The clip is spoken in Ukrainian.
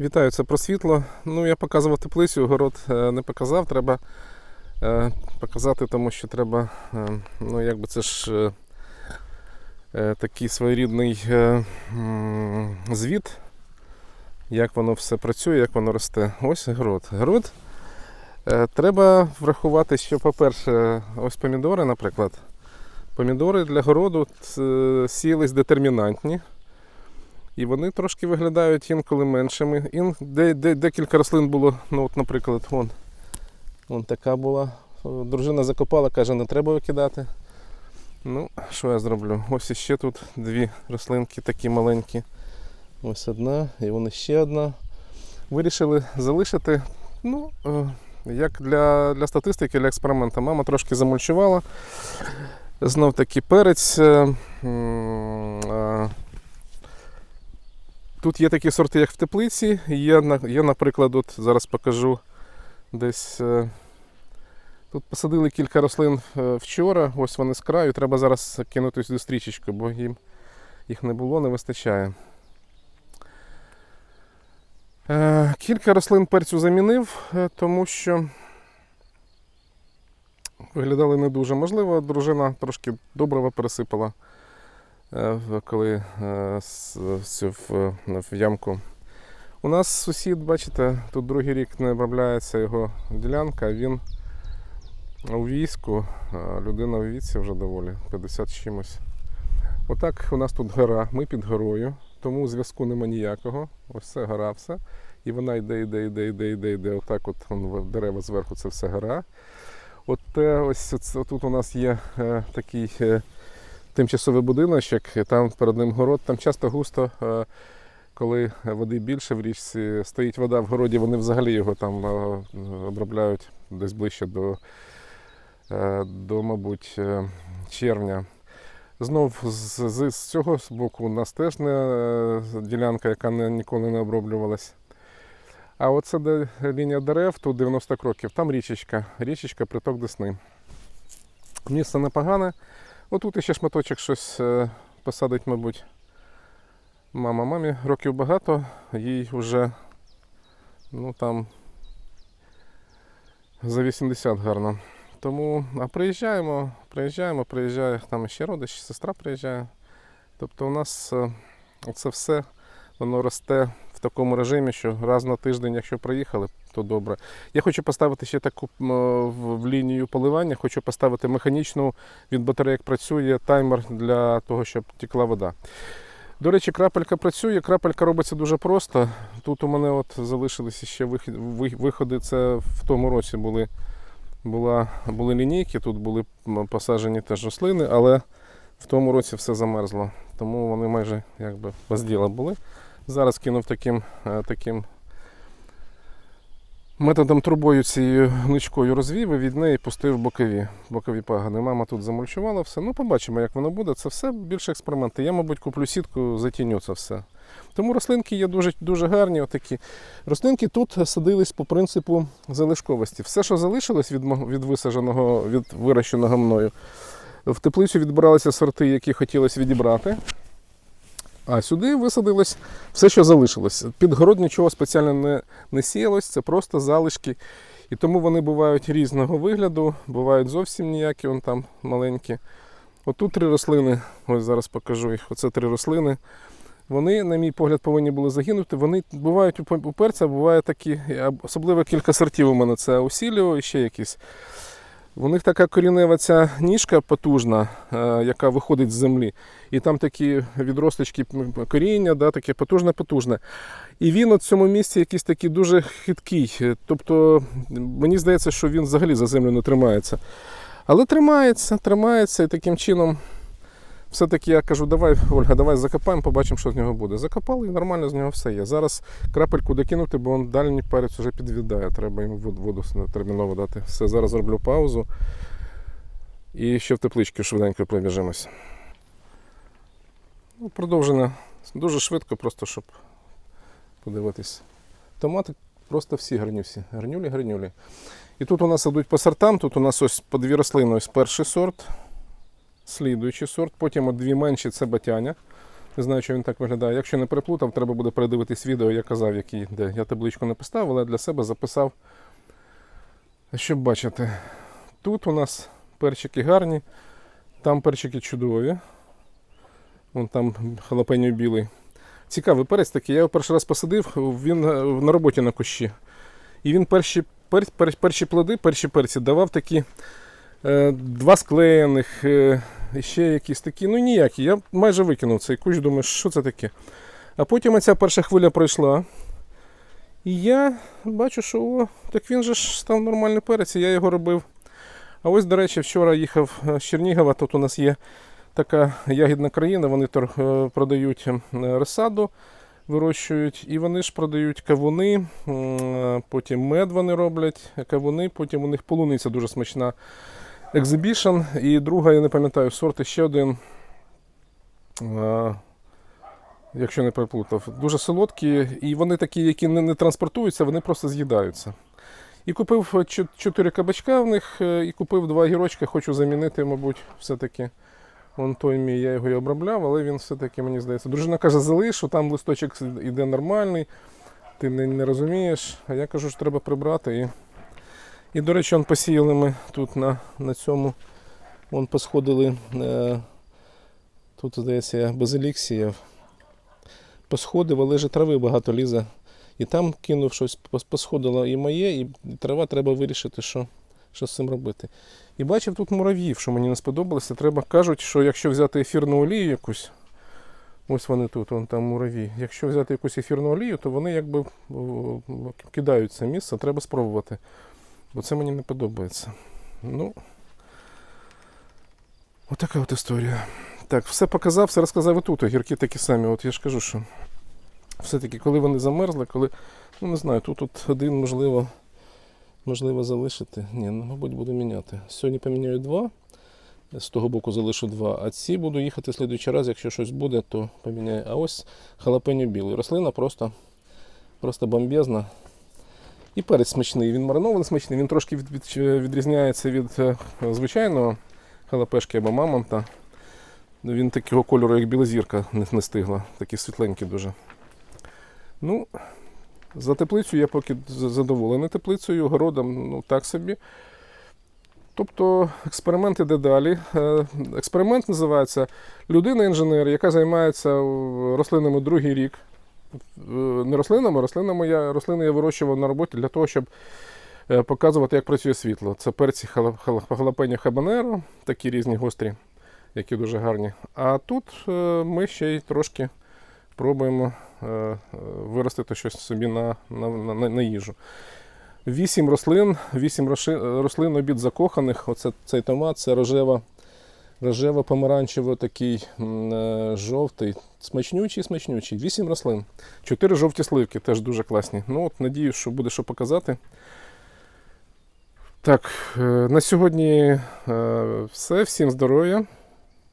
Вітаю, це про світло. Ну, я показував теплицю, город е, не показав. Треба е, показати, тому що треба, е, ну якби це ж такий своєрідний звіт, як воно все працює, як воно росте. Ось город. Город. Треба врахувати, що, по-перше, ось помідори, наприклад. Помідори для городу сіялись детермінантні. І вони трошки виглядають інколи меншими. Ін, де, де, декілька рослин було, ну от, наприклад, вон, вон така була. Дружина закопала, каже, не треба викидати. Ну, що я зроблю? Ось іще тут дві рослинки такі маленькі. Ось одна, і вон ще одна. Вирішили залишити. Ну, е, як для, для статистики, для експерименту. Мама трошки замульчувала. Знов таки перець. е, м, е, Тут є такі сорти, як в теплиці. Є, є наприклад, от зараз покажу десь. е, Тут посадили кілька рослин е, вчора, ось вони з краю. Треба зараз кинути сюди стрічечку, бо їм їх не було, не вистачає. Е, Кілька рослин перцю замінив, тому що виглядали не дуже. Можливо, дружина трошки добрива пересипала коли е, в, в ямку. У нас сусід, бачите, тут другий рік не обробляється його ділянка. Він у війську, людина у віці вже доволі, 50 чимось. Отак у нас тут гора, ми під горою, тому зв'язку нема ніякого. Ось це гора все. І вона йде, йде, йде, йде, йде, йде. Отак от в- дерева зверху це все гора. От е, ось це- тут у нас є е, такий е, тимчасовий будиночок, там перед ним город. Там часто густо, е, коли води більше в річці, стоїть вода в городі, вони взагалі його там е, обробляють десь ближче до, е, до мабуть, червня. Знов з, з, з цього боку у нас теж не ділянка, яка не, ніколи не оброблювалась. А оце де лінія дерев, тут 90 кроків, там річечка, річечка, приток Десни. Місце непогане. Отут ще шматочок щось е, посадить, мабуть. Мама мамі років багато, їй вже ну там за 80 гарно. Тому а приїжджаємо, приїжджаємо, приїжджає там ще родич, сестра приїжджає. Тобто у нас е, це все воно росте в такому режимі, що раз на тиждень, якщо приїхали, то добре. Я хочу поставити ще таку в, в лінію поливання, хочу поставити механічну від батарейок працює таймер для того, щоб текла вода. До речі, крапелька працює, крапелька робиться дуже просто. Тут у мене от залишилися ще виходи. Це в тому році були, була, були лінійки, тут були посаджені теж рослини, але в тому році все замерзло. Тому вони майже якби без діла були. Зараз кинув таким, е, таким методом трубою цією гнучкою розвів і від неї пустив бокові, бокові пагони. Мама тут замульчувала все. Ну, побачимо, як воно буде. Це все більше експерименти. Я, мабуть, куплю сітку, затіню це все. Тому рослинки є дуже, дуже гарні. Отакі. Рослинки тут садились по принципу залишковості. Все, що залишилось від, від висадженого, від вирощеного мною, в теплицю відбиралися сорти, які хотілося відібрати. А сюди висадилось все, що залишилось. Під город нічого спеціально не, не сіялось, це просто залишки. І тому вони бувають різного вигляду, бувають зовсім ніякі, вон там маленькі. Отут три рослини, ось зараз покажу їх. Оце три рослини. Вони, на мій погляд, повинні були загинути. Вони бувають у пе- у перця, буває такі, особливо кілька сортів у мене це Усіліо і ще якісь. У них така корінева ця ніжка потужна, е, яка виходить з землі. І там такі відросточки коріння, да, таке потужне-потужне. І він у цьому місці якийсь такий дуже хиткий. Тобто мені здається, що він взагалі за землю не тримається. Але тримається, тримається, і таким чином все-таки я кажу, давай, Ольга, давай закопаємо, побачимо, що з нього буде. Закопали і нормально з нього все є. Зараз крапельку докинути, бо он дальній перець вже підвідає. Треба йому воду терміново дати. Все, зараз зроблю паузу. І ще в тепличку швиденько пробіжимось. Ну, продовження дуже швидко, просто щоб подивитись. Томати просто всі гарнюсі. Гарнюлі, гарнюлі. І тут у нас ідуть по сортам. Тут у нас ось по дві рослини, ось перший сорт, слідуючий сорт, потім от дві менші це батяня. Не знаю, що він так виглядає. Якщо не переплутав, треба буде передивитись відео, я казав, який де. Я табличку не поставив, але для себе записав. Щоб бачити, тут у нас перчики гарні, там перчики чудові. Вон там халапеньо білий. Цікавий перець такий. Я його перший раз посадив, він е, на роботі на кущі. І він перші, пер, пер, перші плоди, перші перці давав такі е, два склеєних, е, і ще якісь такі, ну ніякі. Я майже викинув цей кущ, думаю, що це таке. А потім оця перша хвиля пройшла. І я бачу, що о, так він же ж став нормальний перець, і я його робив. А ось, до речі, вчора їхав е, з Чернігова, тут у нас є така ягідна країна, вони е, продають розсаду, вирощують, і вони ж продають кавуни, е, потім мед вони роблять, кавуни, потім у них полуниця дуже смачна. Exhibition, і друга, я не пам'ятаю, сорт і ще один. Якщо не переплутав, дуже солодкі, і вони такі, які не, не транспортуються, вони просто з'їдаються. І купив е, чо- чотири кабачка в них, е, і купив два гірочки, хочу замінити, мабуть, все-таки. Вон той мій, я його і обробляв, але він все-таки, мені здається. Дружина каже, залишу, там листочок іде нормальний, ти не, не розумієш. А я кажу, що треба прибрати. І, і до речі, он посіяли ми тут на, на цьому. Вон посходили. Е, тут, здається, я базилік. Посходив, але ж трави багато лізе. І там кинув щось, посходило і моє, і трава треба вирішити, що, що з цим робити. І бачив тут мурав'їв, що мені не сподобалося. Треба кажуть, що якщо взяти ефірну олію якусь, ось вони тут, вон там мураві. Якщо взяти якусь ефірну олію, то вони якби кидають це місце, треба спробувати. Бо це мені не подобається. Ну, отака от історія. Так, все показав, все розказав і тут. Огірки такі самі. От я ж кажу, що все-таки, коли вони замерзли, коли. Ну не знаю, тут, тут один, можливо, можливо залишити. Ні, ну, мабуть, буду міняти. Сьогодні поміняю два. З того боку залишу два. А ці буду їхати в слідуючий раз, якщо щось буде, то поміняю. А ось халапеньо білий. Рослина просто, просто бомбезна. І перець смачний. Він маринований смачний, він трошки від, від, відрізняється від е, звичайного халапешки або мамонта. Ну, Він такого кольору, як білозірка, не, не стигла. Такі світленькі дуже. Ну, за теплицю я поки задоволений теплицею, городом, ну так собі. Тобто експеримент іде далі. Е, Експеримент називається людина-інженер, яка займається рослинами другий рік. Е, Не рослинами, рослинами я, рослини я вирощував на роботі для того, щоб е, показувати, як працює світло. Це перці хала- хала- халапеньо хабанеро, такі різні гострі, які дуже гарні. А тут е, ми ще й трошки пробуємо виростити щось собі на, на, на, на їжу. Вісім рослин, вісім рослин обід закоханих. Оце цей томат, це рожева, рожево помаранчево такий е, жовтий, смачнючий, смачнючий. Вісім рослин. Чотири жовті сливки, теж дуже класні. Ну от надію, що буде що показати. Так, е, на сьогодні е, все. Всім здоров'я.